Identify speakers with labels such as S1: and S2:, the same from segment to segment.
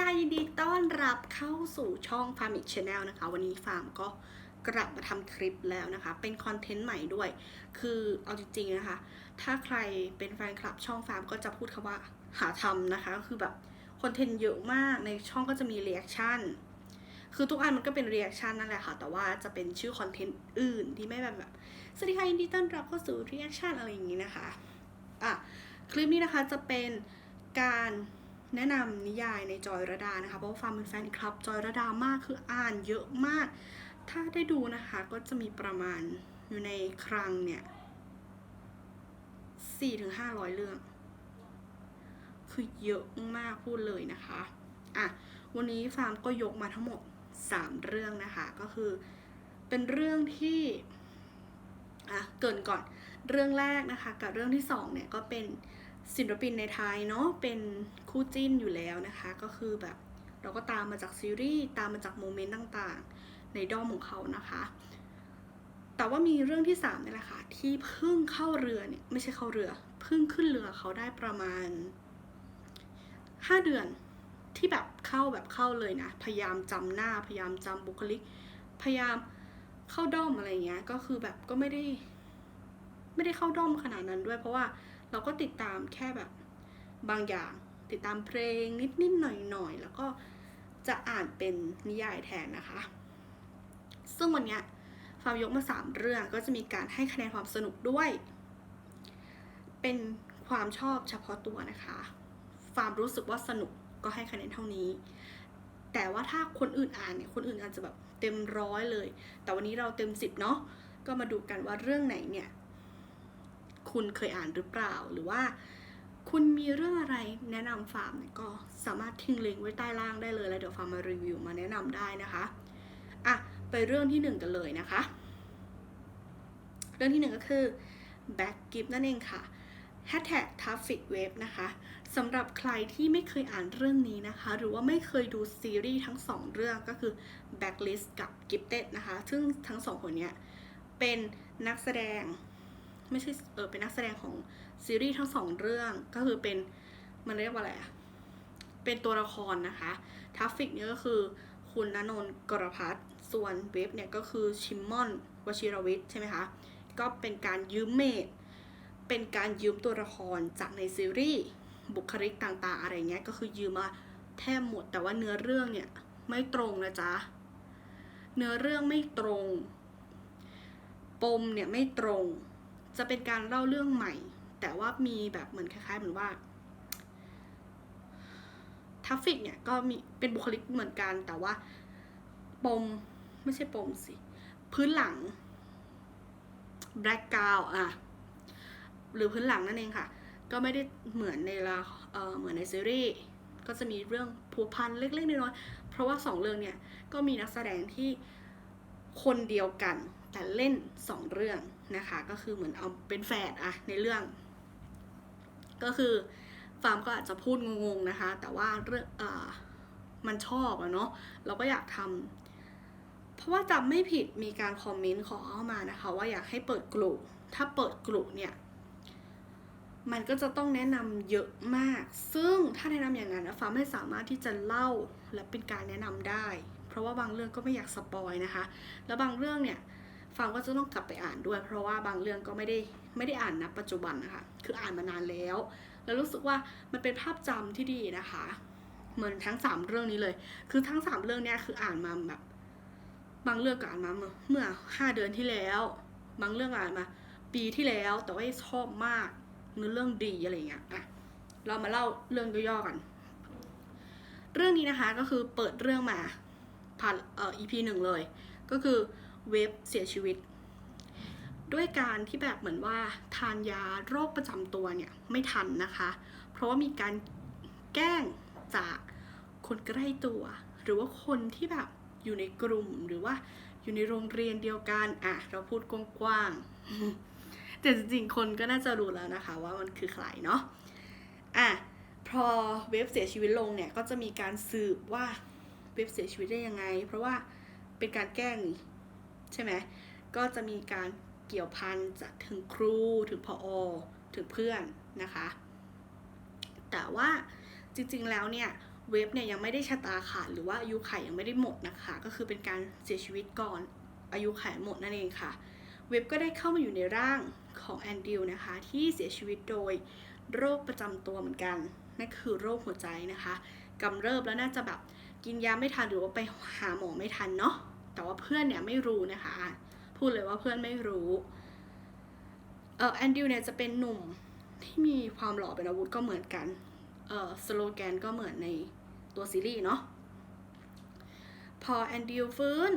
S1: ค่ะยินดีต้อนรับเข้าสู่ช่อง Farm It Channel นะคะ วันนี้ฟาร์มก็กลับมาทำคลิปแล้วนะคะ เป็นคอนเทนต์ใหม่ด้วย คือเอาจริงๆนะคะ ถ้าใครเป็นแฟนคลับช่องฟาร์มก็จะพูดคำว่าหาทำนะคะ ก็คือแบบคอนเทนต์เยอะมากในช่องก็จะมีเรีแอคชั่นคือทุกอันมันก็เป็นเรีแอคชั่นนั่นแหละค่ะ แต่ว่าจะเป็นชื่อคอนเทนต์อื่นที่ไม่แบบแบบสวัสดีค่ะยินดีต้อนรับเข้าสู่เรีแอคชั่นอะไรอย่างนี้นะคะอะคลิปนี้นะคะจะเป็นการ แนะนำนิยายในจอยระดานะคะเพราะว่าฟาร์มเป็นแฟนคลับจอยระดามากคืออ่านเยอะมาก ถ้าได้ดูนะคะก็จะมีประมาณอยู่ในครังเนี่ยสี่ถึงห้าร้อยเรื่อง คือเยอะมากพูดเลยนะคะอะวันนี้ฟาร์มก็ยกมาทั้งหมด3เรื่องนะคะก็คือเป็นเรื่องที่อะเกินก่อนเรื่องแรกนะคะ กับเรื่องที่2เนี่ยก็เป็น ศิลปินในไทยเนาะเป็นคู่จิ้นอยู่แล้วนะคะ ก็คือแบบเราก็ตามมาจากซีรีส์ตามมาจากโมเมนต์ต่างๆ ในด้อมของเขานะคะ แต่ว่ามีเรื่องที่3นี่แหละค่ะที่เพิ่งเข้าเรือเนี่ยไม่ใช่เข้าเรือเพิ่งขึ้นเรือเขาได้ประมาณ 5 เดือนที่แบบเข้าแบบเข้าเลยนะ พยายามจำหน้าพยายามจำบุคลิก พยายามเข้าด้อมอะไรเงี้ยก็คือแบบก็ไม่ได้ ไม่ได้เข้าด้อมขนาดนั้นด้วยเพราะว่า เราก็ติดตามแค่แบบบางอย่าง ติดตามเพลงนิดนิดหน่อยหน่อยๆแล้วก็จะอ่านเป็นนิยายแทนนะคะ ซึ่งวันเนี้ยฟาร์มยกมาสามเรื่องก็จะมีการให้คะแนนความสนุกด้วย เป็นความชอบเฉพาะตัวนะคะฟาร์มรู้สึกว่าสนุกก็ให้คะแนนเท่านี้ แต่ว่าถ้าคนอื่นอ่านเนี่ยคนอื่นอาจจะแบบเต็มร้อยเลย แต่วันนี้เราเต็มสิบเนาะก็มาดูกันว่าเรื่องไหนเนี่ย คุณเคยอ่านหรือเปล่า หรือว่าคุณมีเรื่องอะไรแนะนำฟาร์มเนี่ยก็สามารถทิ้งลิงก์ไว้ใต้ล่างได้เลย แล้วเดี๋ยวฟาร์มมารีวิวมาแนะนำได้นะคะอะไปเรื่องที่หนึ่งกันเลยนะคะ เรื่องที่หนึ่งก็คือ back gift นั่นเองค่ะ hashtag traffic wave นะคะสำหรับใครที่ไม่เคยอ่านเรื่องนี้นะคะ หรือว่าไม่เคยดูซีรีส์ทั้งสองเรื่องก็คือ backlist กับ Gifted นะคะ ซึ่งทั้งสองคนเนี้ยเป็นนักแสดง ไม่ใช่เออเป็นนักแสดงของซีรีส์ทั้งสองเรื่องก็คือเป็นมันเรียกว่าอะไรอะเป็นตัวละครนะคะทัฟฟิกเนี่ยก็คือคุณณนนท์กรพัฒน์ส่วนเวฟเนี่ยก็คือชิมมอนวชิรวิทย์ใช่ไหมคะ ก็เป็นการยืมเมดเป็นการยืมตัวละครจากในซีรีส์บุคลิกต่างๆ อะไรเงี้ยก็คือยืมมาแทบหมดแต่ว่าเนื้อเรื่องเนี่ยไม่ตรงนะจ๊ะ เนื้อเรื่องไม่ตรง ปมเนี่ยไม่ตรง จะเป็นการเล่าเรื่องใหม่ แต่ว่ามีแบบเหมือนคล้ายๆเหมือนว่าทัฟฟิกเนี่ยก็มีเป็นบุคลิกเหมือนกันแต่ว่าปมไม่ใช่ปมสิ พื้นหลังแบล็กกาวอะหรือพื้นหลังนั่นเองค่ะ ก็ไม่ได้เหมือนในละเออเหมือนในซีรีส์ก็จะมีเรื่องผูกพันเล็กๆน้อยๆเพราะว่าสองเรื่องเนี่ยก็มีนักแสดงที่คนเดียวกันแต่เล่นสองเรื่อง นะคะ ก็คือเหมือนเอาเป็นแฝดอะในเรื่อง ก็คือฟาร์มก็อาจจะพูดงงๆนะคะ แต่ว่าเรื่องอ่อมันชอบอะเนาะเราก็อยากทำเพราะว่าจำไม่ผิดมีการคอมเมนต์ขอเข้ามานะคะ ว่าอยากให้เปิดกลุ่มถ้าเปิดกลุ่มเนี่ยมันก็จะต้องแนะนำเยอะมาก ซึ่งถ้าแนะนำอย่างนั้นนะฟ้าไม่สามารถที่จะเล่าและเป็นการแนะนำได้ เพราะว่าบางเรื่องก็ไม่อยากสปอยนะคะ แล้วบางเรื่องเนี่ย ฟังก็จะต้องกลับไปอ่านด้วย เพราะว่าบางเรื่องก็ไม่ได้ไม่ได้อ่านนะปัจจุบันนะคะ คืออ่านมานานแล้ว แล้วรู้สึกว่ามันเป็นภาพจำที่ดีนะคะ เหมือนทั้งสามเรื่องนี้เลย คือทั้งสามเรื่องเนี้ยคืออ่านมาแบบ บางเรื่องก็อ่านมาเมื่อเมื่อห้าเดือนที่แล้ว บางเรื่องอ่านมา ปีที่แล้ว แต่ว่าชอบมากเนื้อเรื่องดีอะไรเงี้ยอะเรามาเล่าเรื่องย่อๆกัน เรื่องนี้นะคะก็คือเปิดเรื่องมาผ่านเอ่อ EP หนึ่งเลย ก็คือ เว็บเสียชีวิต ด้วยการที่แบบเหมือนว่าทานยาโรคประจำตัวเนี่ยไม่ทันนะคะ เพราะว่ามีการแกล้งจากคนใกล้ตัว หรือว่าคนที่แบบอยู่ในกลุ่มหรือว่าอยู่ในโรงเรียนเดียวกันอะเราพูดกว้างๆแต่จริงๆ คนก็น่าจะรู้แล้วนะคะว่ามันคือใครเนาะอะพอเว็บเสียชีวิตลงเนี่ยก็จะมีการสืบว่าเว็บเสียชีวิตได้ยังไง เพราะว่าเป็นการแกล้ง ใช่ไหมก็จะมีการเกี่ยวพันจากถึงครูถึงพออถึงเพื่อนนะคะ แต่ว่าจริงๆแล้วเนี่ยเว็บเนี่ยยังไม่ได้ชะตาขาดหรือว่าอายุไขยังไม่ได้หมดนะคะ ก็คือเป็นการเสียชีวิตก่อนอายุไขหมดนั่นเองค่ะ เว็บก็ได้เข้ามาอยู่ในร่างของแอนดิวนะคะ ที่เสียชีวิตโดยโรคประจำตัวเหมือนกันนั่นคือโรคหัวใจนะคะกำเริบแล้วน่าจะแบบกินยาไม่ทันหรือว่าไปหาหมอไม่ทันเนาะ แต่ว่าเพื่อนเนี่ยไม่รู้นะคะ พูดเลยว่าเพื่อนไม่รู้เออแอนดิวเนี่ยจะเป็นหนุ่มที่มีความหล่อเป็นอาวุธก็เหมือนกันเออสโลแกนก็เหมือนในตัวซีรีส์เนาะพอแอนดิวฟื้น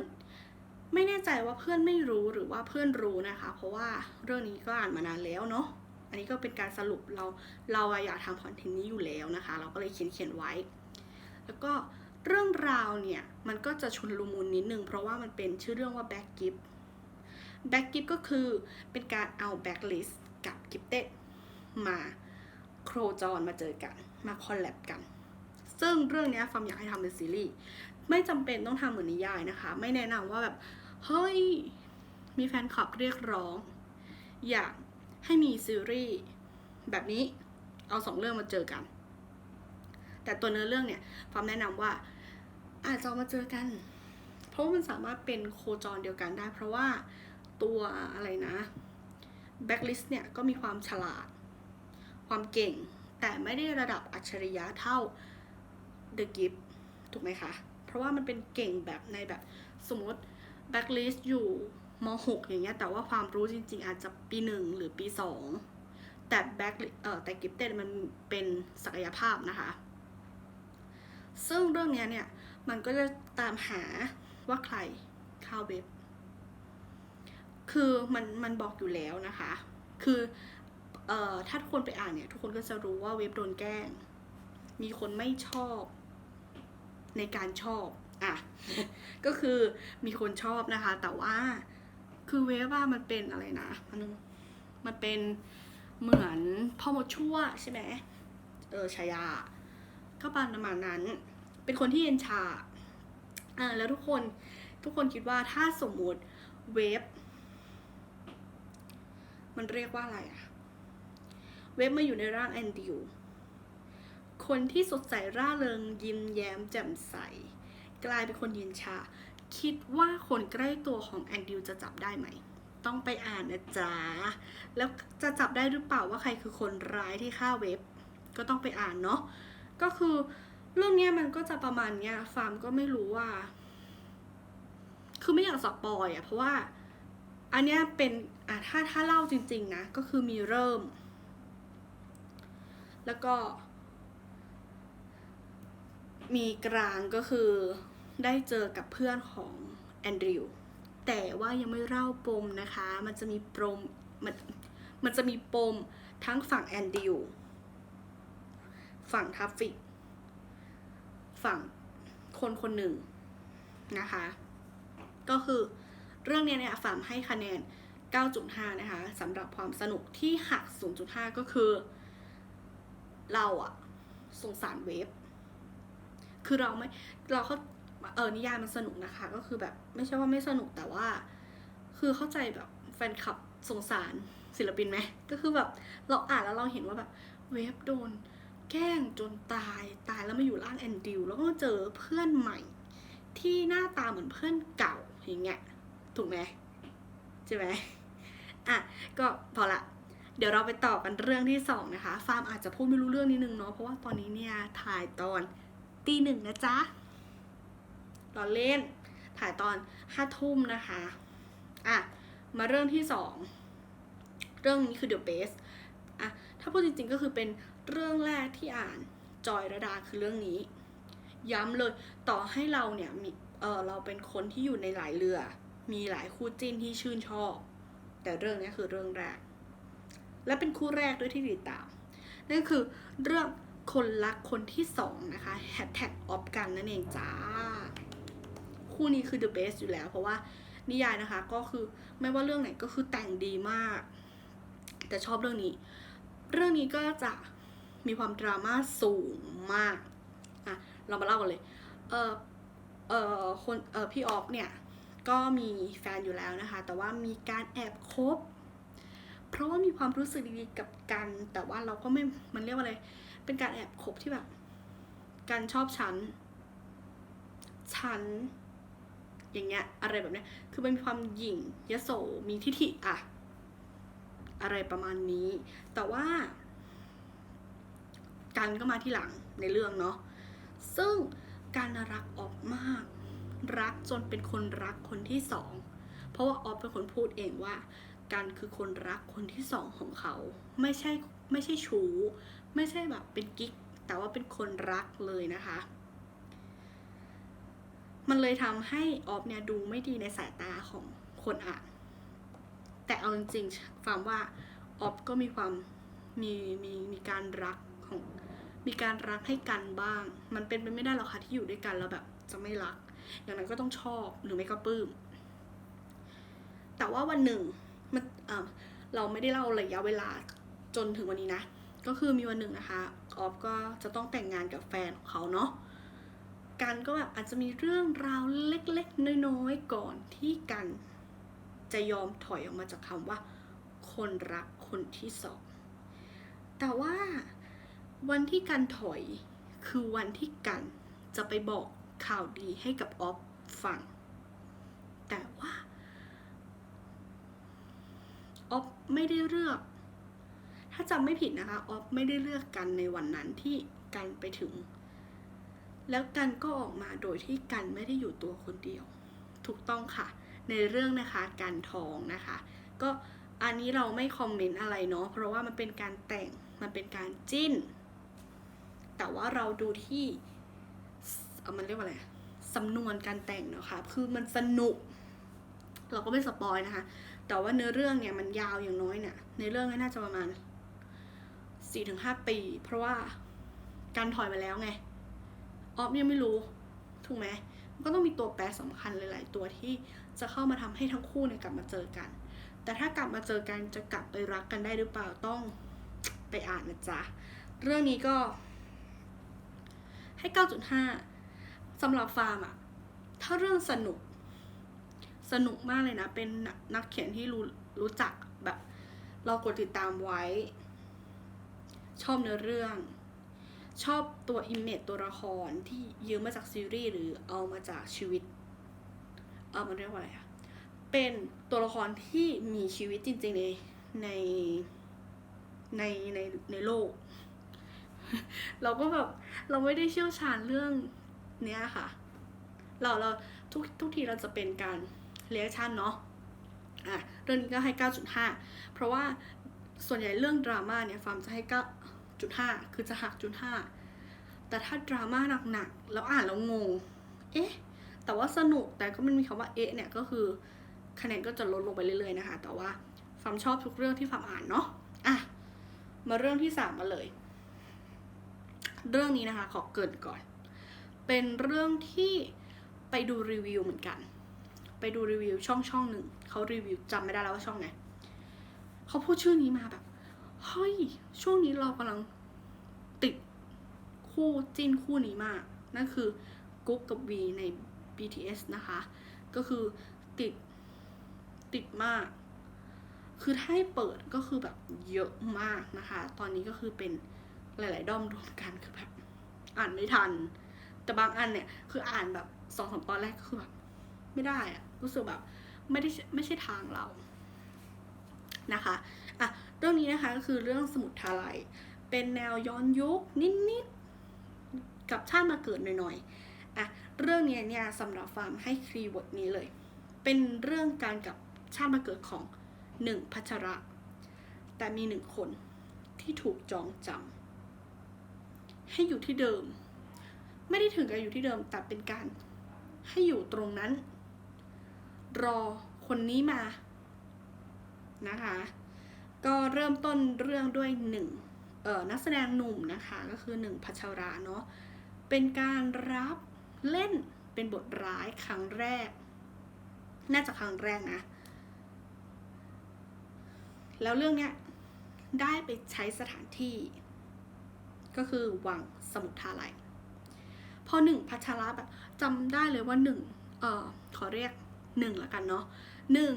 S1: ไม่แน่ใจว่าเพื่อนไม่รู้หรือว่าเพื่อนรู้นะคะ เพราะว่าเรื่องนี้ก็อ่านมานานแล้วเนาะอันนี้ก็เป็นการสรุปเราเราอยากทำคอนเทนต์นี้อยู่แล้วนะคะ เราก็เลยเขียนเขียนไว้ แล้วก็ เรื่องราวเนี่ยมันก็จะชุนลุมุนนิดนึงเพราะว่ามันเป็นชื่อเรื่องว่า Back Gift Back Gift ก็คือเป็นการเอา Backlist กับ Gifted มาโครจรมาเจอกัน มาคอลแลบกัน ซึ่งเรื่องนี้ฟาร์มอยากให้ทำเป็นซีรีส์ไม่จำเป็นต้องทำเหมือนนิยายนะคะ ไม่แนะนำว่าแบบ เฮ้ย มีแฟนคลับเรียกร้อง อยากให้มีซีรีส์แบบนี้เอาสองเรื่องมาเจอกัน แต่ตัวเนื้อเรื่องเนี่ยฟาร์มแนะนำว่าอาจจะมาเจอกัน เพราะว่ามันสามารถเป็นโคจรเดียวกันได้ เพราะว่าตัวอะไรนะแบ็กลิสเนี่ยก็มีความฉลาด ความเก่ง แต่ไม่ได้ระดับอัจฉริยะเท่า The Gift ถูกไหมคะ เพราะว่ามันเป็นเก่งแบบในแบบสมมติแบ็กลิสอยู่ม .6 อย่างเงี้ยแต่ว่าความรู้จริง ๆ อาจจะปีหนึ่งหรือปีสองแต่แบ็กเอ่อแต่กิฟเต็ดมันเป็นศักยภาพนะคะ ซึ่งเรื่องนี้เนี่ย มันก็จะตามหาว่าใครเข้าเว็บ คือมันมันบอกอยู่แล้วนะคะ คือเอ่อถ้าทุกคนไปอ่านเนี่ย ทุกคนก็จะรู้ว่าเว็บโดนแกล้ง มีคนไม่ชอบในการชอบ อะ ก็คือมีคนชอบนะคะ แต่ว่าคือเวฟว่ามันเป็นอะไรนะ มันมันเป็นเหมือนพ่อมดชั่วใช่ไหมเออชายา ก็ประมาณนั้น เป็นคนที่เย็นชาอ่าแล้วทุกคนทุกคนคิดว่าถ้าสมมุติเวฟมันเรียกว่าอะไรอะเวฟมาอยู่ในร่างแอนดิวคนที่สดใสร่าเริงยิ้มแย้มแจ่มใส กลายเป็นคนเย็นชา คิดว่าคนใกล้ตัวของแอนดิวจะจับได้ไหม ต้องไปอ่านนะจ๊ะ แล้วจะจับได้หรือเปล่าว่าใครคือคนร้ายที่ฆ่าเว็บ ก็ต้องไปอ่านเนาะก็คือ เรื่องเนี้ยมันก็จะประมาณเนี้ยฟาร์มก็ไม่รู้ว่า คือไม่อยากสปอยอะเพราะว่าอันเนี้ยเป็นอะถ้าถ้าเล่าจริง ๆ นะ ก็คือมีเริ่ม แล้วก็ มีกลางก็คือได้เจอกับเพื่อนของแอนดริวแต่ว่ายังไม่เล่าปมนะคะ มันจะมีปมมันมันจะมีปมทั้งฝั่งแอนดิวฝั่งทัฟฟิก ฝั่งคนคนหนึ่งนะคะ ก็คือเรื่องเนี้ยเนี่ยฝามให้คะแนน 9.5 นะคะสำหรับความสนุกที่หัก 0.5 ก็คือ เราอะสงสารเวฟคือเราไม่เราเขาเออนิยายมันสนุกนะคะ ก็คือแบบไม่ใช่ว่าไม่สนุกแต่ว่า คือเข้าใจแบบแฟนคลับสงสารศิลปินไหมก็คือแบบเราอ่านแล้วเราเห็นว่าแบบเวฟโดน แกล้งจนตายตายแล้วมาอยู่ร่างแอนดิวแล้วก็เจอเพื่อนใหม่ ที่หน้าตาเหมือนเพื่อนเก่าอย่างเงี้ยถูกไหมใช่ไหมอะก็พอละเดี๋ยวเราไปต่อกันเรื่องที่สองนะคะฟาร์มอาจจะพูดไม่รู้เรื่องนิดนึงเนาะเพราะว่าตอนนี้เนี่ยถ่ายตอนตีหนึ่งนะจ๊ะตอนเล่นถ่ายตอนห้าทุ่มนะคะอะมาเรื่องที่สองเรื่องนี้คือ The Best อะถ้าพูดจริงๆก็คือเป็น เรื่องแรกที่อ่านจอยระดาคือเรื่องนี้ ย้ำเลยต่อให้เราเนี่ยมีเออเราเป็นคนที่อยู่ในหลายเรือ มีหลายคู่จิ้นที่ชื่นชอบ แต่เรื่องนี้คือเรื่องแรก และเป็นคู่แรกด้วยที่ติดตามนั่นคือเรื่องคนรักคนที่สองนะคะแฮชแท็กออฟกันนั่นเองจ้า คู่นี้คือ the best อยู่แล้ว เพราะว่านิยายนะคะก็คือไม่ว่าเรื่องไหนก็คือแต่งดีมาก แต่ชอบเรื่องนี้ เรื่องนี้ก็จะ มีความดราม่าสูงมาก อะ เรามาเล่ากันเลย เออเออคนเออพี่ออฟเนี่ย ก็มีแฟนอยู่แล้วนะคะ แต่ว่ามีการแอบคบ เพราะว่ามีความรู้สึกดีๆกับกัน แต่ว่าเราก็ไม่ มันเรียกว่าอะไร เป็นการแอบคบที่แบบกันชอบฉัน ฉัน อย่างเงี้ย อะไรแบบเนี้ย คือมันมีความหยิ่งยโส มีทิฐิอะ อะไรประมาณนี้ แต่ว่า กันก็มาที่หลังในเรื่องเนาะซึ่งการรักออกมาก รักจนเป็นคนรักคนที่สองเพราะว่าออฟเป็นคนพูดเองว่ากันคือคนรักคนที่สองของเขา ไม่ใช่ไม่ใช่ชู้ ไม่ใช่แบบเป็นกิ๊ก แต่ว่าเป็นคนรักเลยนะคะ มันเลยทำให้ออฟเนี่ยดูไม่ดีในสายตาของคนอ่านแต่เอาจริงๆฟังว่าออฟก็มีความมีมีมีการรักของ มีการรักให้กันบ้าง มันเป็นไปไม่ได้หรอกค่ะที่อยู่ด้วยกันแล้วแบบจะไม่รัก อย่างนั้นก็ต้องชอบหรือไม่ก็ปลื้ม แต่ว่าวันหนึ่งมันเอ่อเราไม่ได้เล่าระยะเวลาจนถึงวันนี้นะ ก็คือมีวันหนึ่งนะคะออฟก็จะต้องแต่งงานกับแฟนของเขาเนาะกันก็แบบอาจจะมีเรื่องราวเล็กๆ น้อยๆ ก่อนที่กันจะยอมถอยออกมาจากคำว่า คนรักคนที่สอง แต่ว่า วันที่กันถอยคือวันที่กันจะไปบอกข่าวดีให้กับออฟฟัง แต่ว่าออฟไม่ได้เลือก ถ้าจำไม่ผิดนะคะออฟไม่ได้เลือกกันในวันนั้นที่กันไปถึง แล้วกันก็ออกมาโดยที่กันไม่ได้อยู่ตัวคนเดียว ถูกต้องค่ะ ในเรื่องนะคะการทองนะคะ ก็อันนี้เราไม่คอมเมนต์อะไรเนาะเพราะว่ามันเป็นการแต่งมันเป็นการจิ้น แต่ว่าเราดูที่เอ่อมันเรียกว่าอะไรสำนวนการแต่งเนาะค่ะคือมันสนุก เราก็ไม่สปอยนะคะ แต่ว่าเนื้อเรื่องเนี่ยมันยาวอย่างน้อยเนี่ยในเรื่องน่าจะประมาณสี่ถึงห้าปี เพราะว่าการถอยมาแล้วไงออฟยังไม่รู้ ถูกไหมมันก็ต้องมีตัวแปรสำคัญหลาย ๆ ตัวที่จะเข้ามาทำให้ทั้งคู่เนี่ยกลับมาเจอกัน แต่ถ้ากลับมาเจอกันจะกลับไปรักกันได้หรือเปล่าต้องไปอ่านนะจ๊ะ เรื่องนี้ก็ ให้ 9.5สำหรับฟาร์มอะถ้าเรื่องสนุก สนุกมากเลยนะ เป็นนักเขียนที่รู้รู้จักแบบเรากดติดตามไว้ ชอบเนื้อเรื่อง ชอบตัวอิมเมจตัวละครที่ยืมมาจากซีรีส์หรือเอามาจากชีวิต เอามาเรียกว่าอะไรอะเป็นตัวละครที่มีชีวิตจริงๆในในในในในโลก เราก็แบบเราไม่ได้เชี่ยวชาญเรื่องเนี้ยค่ะ เราเราทุกทุกทีเราจะเป็นการเรียกชันเนาะอะเรื่องนี้ก็ให้ 9.5 เพราะว่าส่วนใหญ่เรื่องดราม่าเนี่ยฟาร์มจะให้ 9.5 คือจะหักจุด5แต่ถ้าดราม่าหนักๆแล้วอ่านแล้วงง เอ๊ะ แต่ว่าสนุกแต่ก็มันมีคำว่าเอ๊ะเนี่ยก็คือคะแนนก็จะลดลงไปเรื่อยๆนะคะ แต่ว่าฟาร์มชอบทุกเรื่องที่ฟาร์มอ่านเนาะอะมาเรื่องที่สามมาเลย เรื่องนี้นะคะขอเกินก่อน เป็นเรื่องที่ไปดูรีวิวเหมือนกัน ไปดูรีวิวช่องช่องหนึ่งเขารีวิวจำไม่ได้แล้วว่าช่องไหนเขาพูดชื่อนี้มาแบบเฮ้ยช่วงนี้เรากำลังติดคู่จิ้นคู่นี้มาก นั่นคือกุ๊กกับวีใน BTS นะคะ ก็คือติดติดมาก คือถ้าให้เปิดก็คือแบบเยอะมากนะคะ ตอนนี้ก็คือเป็น หลาย ๆ ด้อมรวมกันคือแบบอ่านไม่ทัน แต่บางอันเนี่ย คืออ่านแบบสองสามตอนแรกก็คือแบบไม่ได้อะรู้สึกแบบไม่ได้ไม่ใช่ทางเรานะคะอะเรื่องนี้นะคะก็คือเรื่องสมุดทาไลเป็นแนวย้อนยุคนิด ๆ กับชาติมาเกิดหน่อย ๆอะเรื่องนี้เนี่ยสำหรับฟาร์มให้คีย์เวิร์ดนี้เลย เป็นเรื่องการกับชาติมาเกิดของหนึ่งพัชระ แต่มีหนึ่งคนที่ถูกจองจำ ให้อยู่ที่เดิม ไม่ได้ถึงกับอยู่ที่เดิมแต่เป็นการ ให้อยู่ตรงนั้น รอคนนี้มานะคะ ก็เริ่มต้นเรื่องด้วยหนึ่งเออนักแสดงหนุ่มนะคะก็คือหนึ่งพัชราเนาะเป็นการรับเล่นเป็นบทร้ายครั้งแรก น่าจะครั้งแรกนะ แล้วเรื่องเนี้ยได้ไปใช้สถานที่ ก็คือวังสมุทรทาไลพอหนึ่งพัชราแบบจำได้เลยว่าหนึ่งเอ่อขอเรียกหนึ่งละกันเนาะหนึ่ง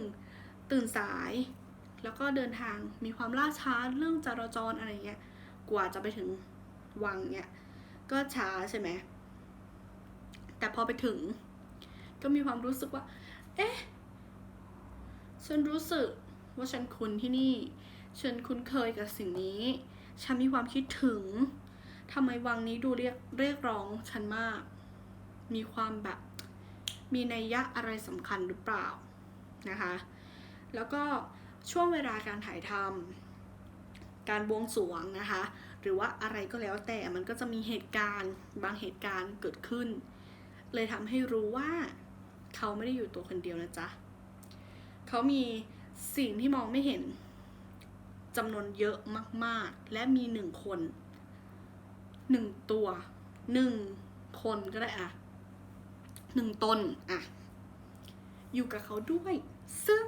S1: ตื่นสาย แล้วก็เดินทางมีความล่าช้าเรื่องจราจรอะไรเงี้ยกว่าจะไปถึงวังเนี่ยก็ช้าใช่ไหมแต่พอไปถึง ก็มีความรู้สึกว่า เอ๊ะฉันรู้สึกว่าฉันคุ้นที่นี่ ฉันคุ้นเคยกับสิ่งนี้ ฉันมีความคิดถึง ทำไมวังนี้ดูเรียกเรียกร้องฉันมาก มีความแบบมีนัยยะอะไรสำคัญหรือเปล่านะคะ แล้วก็ช่วงเวลาการถ่ายทำการบวงสรวงนะคะ หรือว่าอะไรก็แล้วแต่มันก็จะมีเหตุการณ์บางเหตุการณ์เกิดขึ้น เลยทำให้รู้ว่าเขาไม่ได้อยู่ตัวคนเดียวนะจ๊ะเขามีสิ่งที่มองไม่เห็นจำนวนเยอะมาก ๆ และมีหนึ่งคน หนึ่งตัวหนึ่งคนก็ได้อะหนึ่งตนอะอยู่กับเขาด้วย ซึ่ง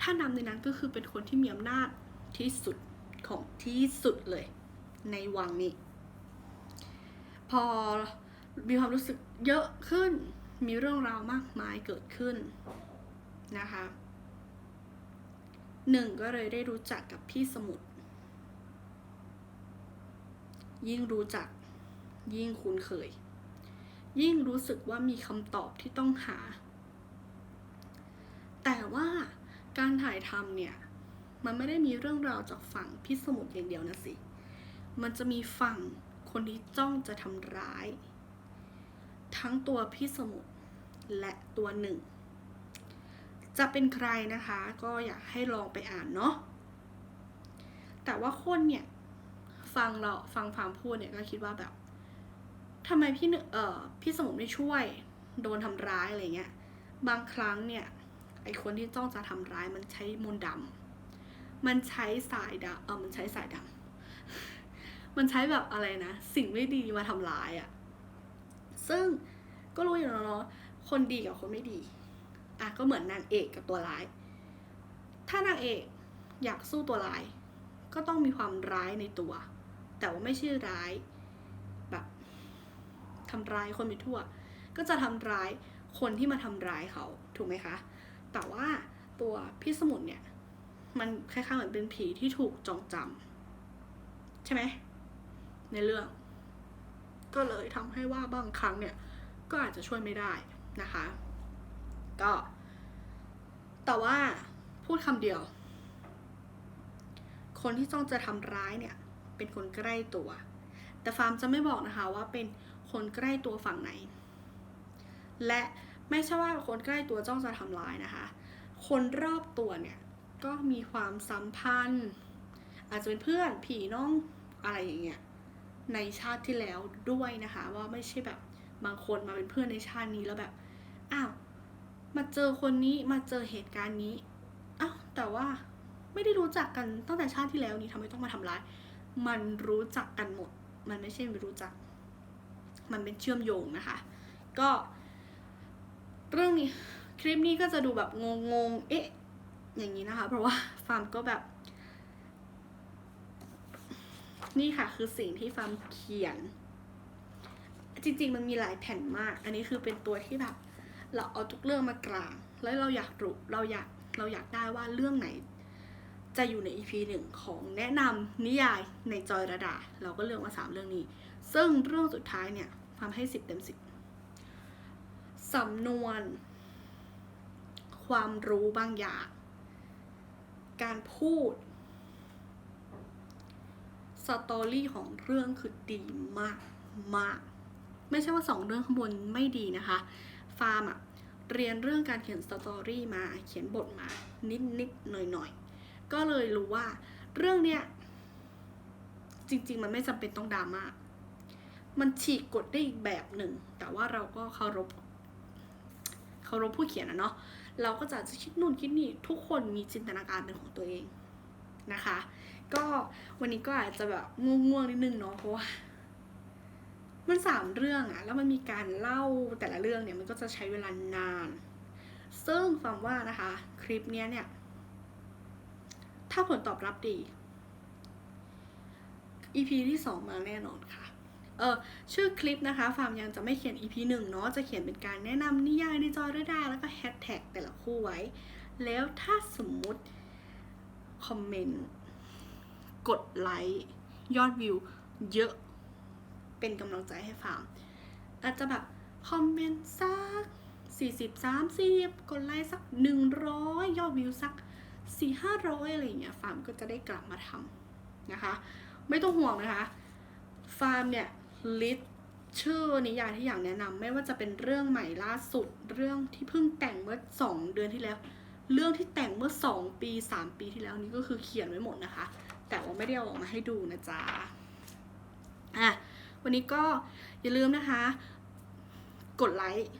S1: ถ้านำในนั้นก็คือเป็นคนที่มีอำนาจที่สุดของที่สุดเลย ในวังนี้ พอมีความรู้สึกเยอะขึ้น มีเรื่องราวมากมายเกิดขึ้นนะคะหนึ่งก็เลยได้รู้จักกับพี่สมุทร ยิ่งรู้จัก ยิ่งคุ้นเคย ยิ่งรู้สึกว่ามีคำตอบที่ต้องหา แต่ว่าการถ่ายทำเนี่ย มันไม่ได้มีเรื่องราวจากฝั่งพี่สมุทอย่างเดียวนะสิ มันจะมีฝั่งคนที่จ้องจะทำร้าย ทั้งตัวพี่สมุทและตัวหนึ่ง จะเป็นใครนะคะ ก็อยากให้ลองไปอ่านเนาะแต่ว่าคนเนี่ย ฟังเราฟังฟาร์มพูดเนี่ยก็คิดว่าแบบทำไมพี่หนึ่งเอ่อพี่สมุทรไม่ช่วย โดนทำร้ายอะไรเงี้ย บางครั้งเนี่ยไอคนที่จ้องจะทำร้ายมันใช้มนต์ดำมันใช้สายดำเออมันใช้สายดำมันใช้แบบอะไรนะ สิ่งไม่ดีมาทำร้ายอะ่ะ ซึ่งก็รู้อยู่แล้วเนาะคนดีกับคนไม่ดี อะก็เหมือนนางเอกกับตัวร้าย ถ้านางเอกอยากสู้ตัวร้าย ก็ต้องมีความร้ายในตัว แต่ว่าไม่ใช่ร้ายแบบทำร้ายคนไปทั่ว ก็จะทำร้ายคนที่มาทำร้ายเขาถูกไหมคะ แต่ว่าตัวพี่สมุนเนี่ยมันคล้ายๆเหมือนเป็นผีที่ถูกจองจำใช่ไหมในเรื่อง ก็เลยทำให้ว่าบางครั้งเนี่ยก็อาจจะช่วยไม่ได้นะคะ ก็ แต่ว่าพูดคำเดียว คนที่จ้องจะทำร้ายเนี่ย เป็นคนใกล้ตัว แต่ฟาร์มจะไม่บอกนะคะว่าเป็นคนใกล้ตัวฝั่งไหน และไม่ใช่ว่าคนใกล้ตัวจ้องจะทำร้ายนะคะ คนรอบตัวเนี่ยก็มีความสัมพันธ์ อาจจะเป็นเพื่อนผีน้องอะไรอย่างเงี้ยในชาติที่แล้วด้วยนะคะ ว่าไม่ใช่แบบบางคนมาเป็นเพื่อนในชาตินี้แล้วแบบอ้าวมาเจอคนนี้มาเจอเหตุการณ์นี้อ้าวแต่ว่าไม่ได้รู้จักกันตั้งแต่ชาติที่แล้วนี่ทำไมต้องมาทำร้าย มันรู้จักกันหมด มันไม่ใช่ไม่รู้จัก มันเป็นเชื่อมโยงนะคะ ก็ เรื่องนี้คลิปนี้ก็จะดูแบบงงงๆเอ๊ะ อย่างนี้นะคะ เพราะว่าฟาร์มก็แบบ นี่ค่ะคือสิ่งที่ฟาร์มเขียน จริง ๆ มันมีหลายแผ่นมาก อันนี้คือเป็นตัวที่แบบ เราเอาทุกเรื่องมากลาง แล้วเราอยากรู้เราอยากเราอยากได้ว่าเรื่องไหน จะอยู่ใน EP หนึ่งของแนะนำนิยายในจอยระดา เราก็เลือกมาสามเรื่องนี้ ซึ่งเรื่องสุดท้ายเนี่ยฟาร์มให้สิบเต็มสิบสำนวน ความรู้บางอย่าง การพูด สตอรี่ของเรื่องคือดีมากมาก ไม่ใช่ว่าสองเรื่องข้างบนไม่ดีนะคะ ฟาร์มอะเรียนเรื่องการเขียนสตอรี่มา เขียนบทมา นิดนิดหน่อยหน่อยๆ ก็เลยรู้ว่าเรื่องเนี้ยจริง ๆ มันไม่จำเป็นต้องดราม่ามันฉีกกฎได้อีกแบบหนึ่ง แต่ว่าเราก็เคารพเคารพผู้เขียนนะเนาะเราก็จะคิดนู่นคิดนี่ทุกคนมีจินตนาการเป็นของตัวเองนะคะ ก็วันนี้ก็อาจจะแบบง่วงๆนิดนึงเนาะเพราะว่ามันสามเรื่องอะแล้วมันมีการเล่าแต่ละเรื่องเนี่ยมันก็จะใช้เวลานาน ซึ่งฟังว่านะคะ คลิปเนี้ยเนี่ย ถ้าผลตอบรับดี EP ที่สองมาแน่นอนค่ะ เออชื่อคลิปนะคะ ฟาร์มยังจะไม่เขียน EP หนึ่งเนาะ จะเขียนเป็นการแนะนำนิยายในจอร์ดา แล้วก็แฮชแท็กแต่ละคู่ไว้ แล้วถ้าสมมุติ คอมเมนต์ กดไลค์ยอดวิว เยอะ เป็นกำลังใจให้ฟาร์ม อาจจะแบบ คอมเมนต์สักสี่สิบสามสิบกดไลค์สักหนึ่งร้อยยอดวิวสัก สี่ห้าร้อยอะไรเงี้ยฟาร์มก็จะได้กลับมาทำนะคะ ไม่ต้องห่วงนะคะ ฟาร์มเนี่ยลิสต์ชื่อนิยายที่อยากแนะนำไม่ว่าจะเป็นเรื่องใหม่ล่าสุด เรื่องที่เพิ่งแต่งเมื่อสองเดือนที่แล้ว เรื่องที่แต่งเมื่อสองปีสามปีที่แล้วนี่ก็คือเขียนไว้หมดนะคะ แต่ว่าไม่ได้เอาออกมาให้ดูนะจ๊ะอะวันนี้ก็อย่าลืมนะคะ กดไลค์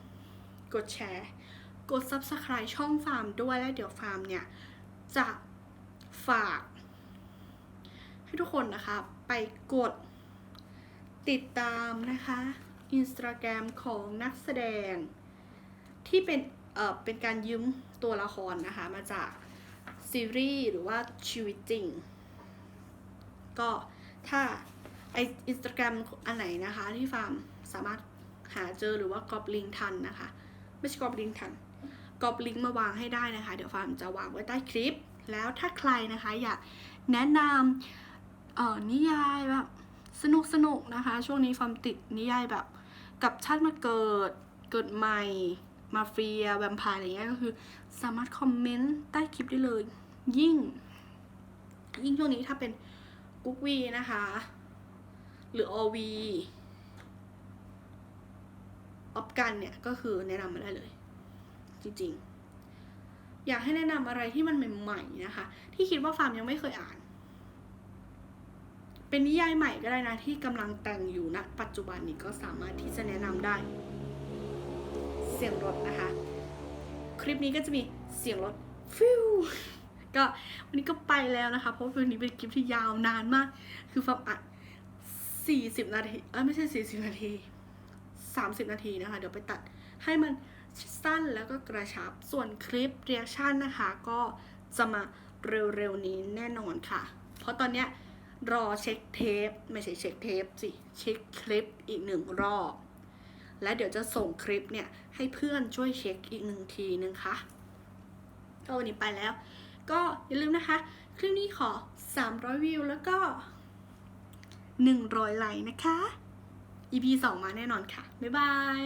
S1: กดแชร์ กด Subscribe ช่องฟาร์มด้วยแล้วเดี๋ยวฟาร์มเนี่ย จะฝากให้ทุกคนนะคะ ไปกดติดตามนะคะ Instagram ของนักแสดง ที่เป็นเอ่อเป็นการยืมตัวละครนะคะ มาจากซีรีส์หรือว่าชีวิตจริง ก็ถ้าไออินสตาแกรมอันไหนนะคะที่ฟาร์มสามารถหาเจอหรือว่ากรอบลิงทันนะคะ ไม่ใช่กรอบลิงทัน กรอบลิงก์มาวางให้ได้นะคะ เดี๋ยวฟาร์มจะวางไว้ใต้คลิป แล้วถ้าใครนะคะอยากแนะนำเอ่อนิยายแบบสนุกสนุกนะคะ ช่วงนี้ฟาร์มติดนิยายแบบกับชาติมาเกิดเกิดใหม่ มาเฟียแวมไพร์อะไรเงี้ยก็คือสามารถคอมเมนต์ใต้คลิปได้เลย ยิ่ง ยิ่งช่วงนี้ถ้าเป็นกุ๊กวีนะคะ หรืออวีออฟกันเนี่ย ก็คือแนะนำมาได้เลย จริงๆ อยากให้แนะนำอะไรที่มันใหม่ๆนะคะ ที่คิดว่าฟาร์มยังไม่เคยอ่าน เป็นนิยายใหม่ก็ได้นะที่กำลังแต่งอยู่ณปัจจุบันนี้ก็สามารถที่จะแนะนำได้ เสียงรถนะคะ คลิปนี้ก็จะมีเสียงรถฟิวก็วันนี้ก็ไปแล้วนะคะ เพราะวันนี้เป็นคลิปที่ยาวนานมาก คือฟังอัด 40 นาทีเอ้ยไม่ใช่ 40 นาที 30 นาทีนะคะ เดี๋ยวไปตัดให้มัน สั้นแล้วก็กระชับ ส่วนคลิปเรียกชั่นนะคะ ก็จะมาเร็วๆนี้แน่นอนค่ะ เพราะตอนเนี้ยรอเช็คเทป ไม่ใช่เช็คเทปสิ เช็คคลิปอีกหนึ่งรอบ และเดี๋ยวจะส่งคลิปเนี่ย ให้เพื่อนช่วยเช็คอีกหนึ่งทีนึงค่ะก็วันนี้ไปแล้ว ก็อย่าลืมนะคะ คลิปนี้ขอ 300 วิวแล้วก็ 100 ไลค์นะคะ EP 2 มาแน่นอนค่ะ บ๊ายบาย